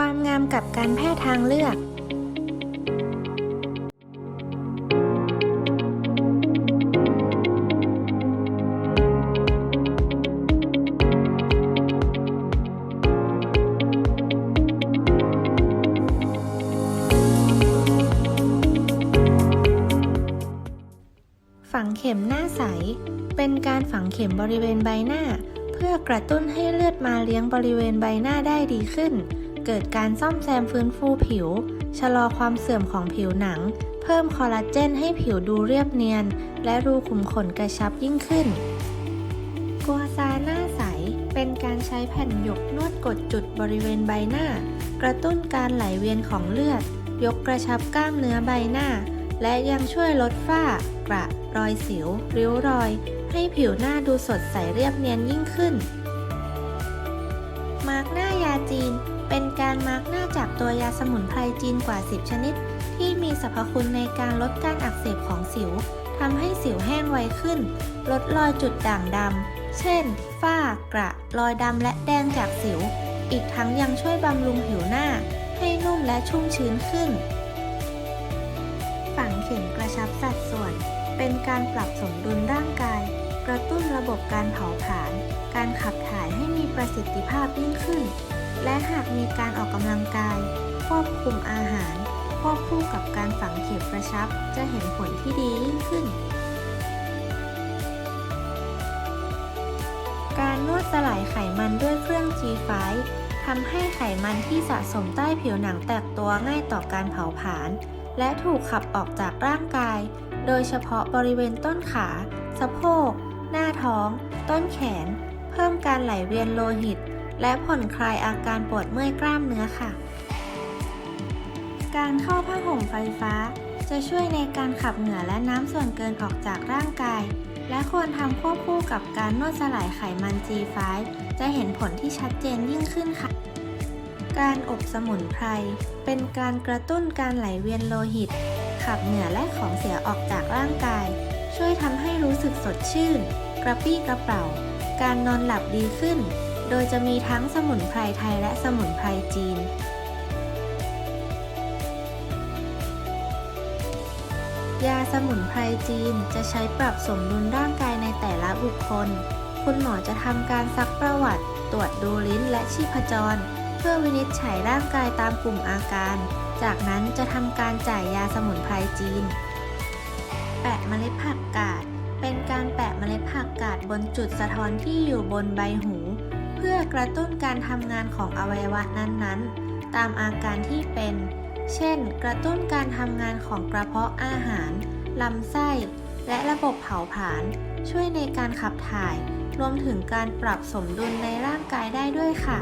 ความงามกับการแพทย์ทางเลือกฝังเข็มหน้าใส เป็นการฝังเข็มบริเวณใบหน้า เพื่อกระตุ้นให้เลือดมาเลี้ยงบริเวณใบหน้าได้ดีขึ้น เกิดการซ่อมแซมฟื้นฟูผิว ชะลอความเสื่อมของผิวหนัง เพิ่มคอลลาเจนให้ผิวดูเรียบเนียน และรูขุมขนกระชับยิ่งขึ้น กัวซาหน้าใส เป็นการใช้แผ่นหยกนวดกดจุดบริเวณใบหน้า กระตุ้นการไหลเวียนของเลือด ยกกระชับกล้ามเนื้อใบหน้า และยังช่วยลดฝ้า กระ รอยสิว ริ้วรอย ให้ผิวหน้าดูสดใสเรียบเนียนยิ่งขึ้น มาร์กหน้ายาจีน เป็นการมาร์กหน้าจากตัวยาสมุนไพรจีนกว่า 10 ชนิด ที่มีสรรพคุณในการลดการอักเสบของสิวทำให้สิวแห้งไวขึ้น ลดรอยจุดด่างดำ เช่น ฝ้า กระ รอยดำและแดงจากสิว อีกทั้งยังช่วยบำรุงผิวหน้า ให้นุ่มและชุ่มชื้นขึ้น ฝังเข็มกระชับสัดส่วน เป็นการปรับสมดุลร่างกาย กระตุ้นระบบการเผาผลาญ การขับถ่ายให้มีประสิทธิภาพยิ่งขึ้น และหากมีการออกกำลังกาย ควบคุมอาหาร ควบคู่กับการฝังเข็มกระชับ จะเห็นผลที่ดียิ่งขึ้น การนวดสลายไขมันด้วยเครื่อง G5 ทำให้ไขมันที่สะสมใต้ผิวหนังแตกตัวง่ายต่อการเผาผลาญและถูกขับออกจากร่างกาย โดยเฉพาะบริเวณต้นขา สะโพก หน้าท้อง ต้นแขน เพิ่มการไหลเวียนโลหิต และผ่อนคลายอาการปวดเมื่อยกล้ามเนื้อค่ะ การเข้าผ้าห่มไฟฟ้า จะช่วยในการขับเหงื่อและน้ำส่วนเกินออกจากร่างกาย และควรทำควบคู่กับการนวดสลายไขมัน G5 จะเห็นผลที่ชัดเจนยิ่งขึ้นค่ะ การอบสมุนไพร เป็นการกระตุ้นการไหลเวียนโลหิต ขับเหงื่อและของเสียออกจากร่างกาย ช่วยทำให้รู้สึกสดชื่น กระปรี้กระเป๋า การนอนหลับดีขึ้น โดยจะมีทั้งสมุนไพรไทยและสมุนไพรจีน ยาสมุนไพรจีนจะใช้ปรับสมดุลร่างกายในแต่ละบุคคล คุณหมอจะทำการซักประวัติ ตรวจดูลิ้นและชีพจร เพื่อวินิจฉัยร่างกายตามกลุ่มอาการ จากนั้นจะทำการจ่ายยาสมุนไพรจีน แปะเมล็ดผักกาดเป็นการแปะเมล็ดผักกาดบนจุดสะท้อนที่อยู่บนใบหู เพื่อกระตุ้นการทำงานของอวัยวะนั้นๆ ตามอาการที่เป็น เช่น กระตุ้นการทำงานของกระเพาะอาหาร ลำไส้ และระบบเผาผลาญ ช่วยในการขับถ่าย รวมถึงการปรับสมดุลในร่างกายได้ด้วยค่ะ